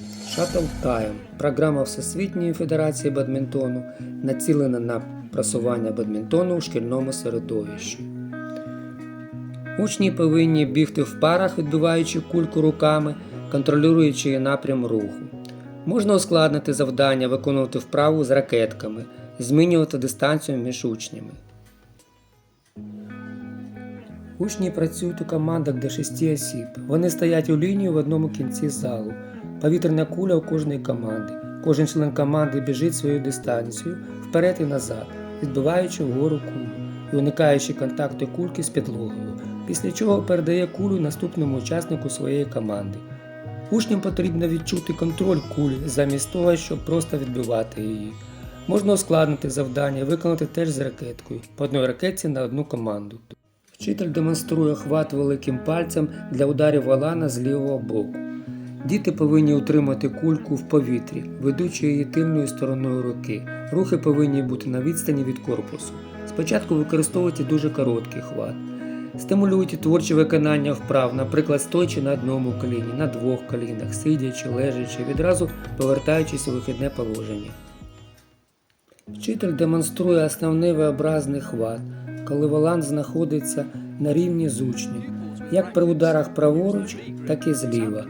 Shuttle Time програма Всесвітньої Федерації бадмінтону націлена на просування бадмінтону у шкільному середовищі. Учні повинні бігти в парах, відбиваючи кульку руками, контролюючи її напрям руху. Можна ускладнити завдання, виконувати вправу з ракетками, змінювати дистанцію між учнями. Учні працюють у командах до 6 осіб. Вони стоять у лінію в одному кінці залу. Повітряна куля у кожної команди. Кожен член команди біжить свою дистанцію вперед і назад, відбиваючи вгору кулю і уникаючи контакту кульки з підлогою, після чого передає кулю наступному учаснику своєї команди. Учням потрібно відчути контроль кулі замість того, щоб просто відбивати її. Можна ускладнити завдання, виконати теж з ракеткою, по одній ракетці на одну команду. Вчитель демонструє хват великим пальцем для ударів валана з лівого боку. Діти повинні утримати кульку в повітрі, ведучи її тильною стороною руки. Рухи повинні бути на відстані від корпусу. Спочатку використовуйте дуже короткий хват. Стимулюйте творче виконання вправ, наприклад, стоячи на одному коліні, на двох колінах, сидячи, лежачи, відразу повертаючись у вихідне положення. Вчитель демонструє основний V-образний хват, коли волан знаходиться на рівні з учнем, як при ударах праворуч, так і зліва.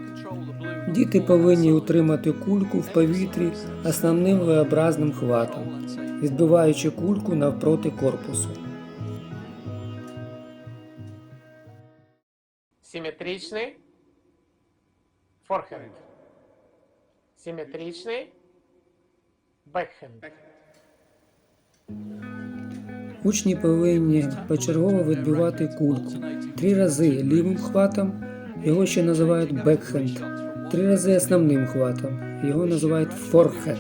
Діти повинні утримати кульку в повітрі основним V-образним хватом, відбиваючи кульку навпроти корпусу. Симметричный форхенд. Симметричный бекхенд. Учні повинні почергово відбивати кульку три рази лівим хватом, його ще називають бекхенд, три рази основним хватом, його називають форхенд.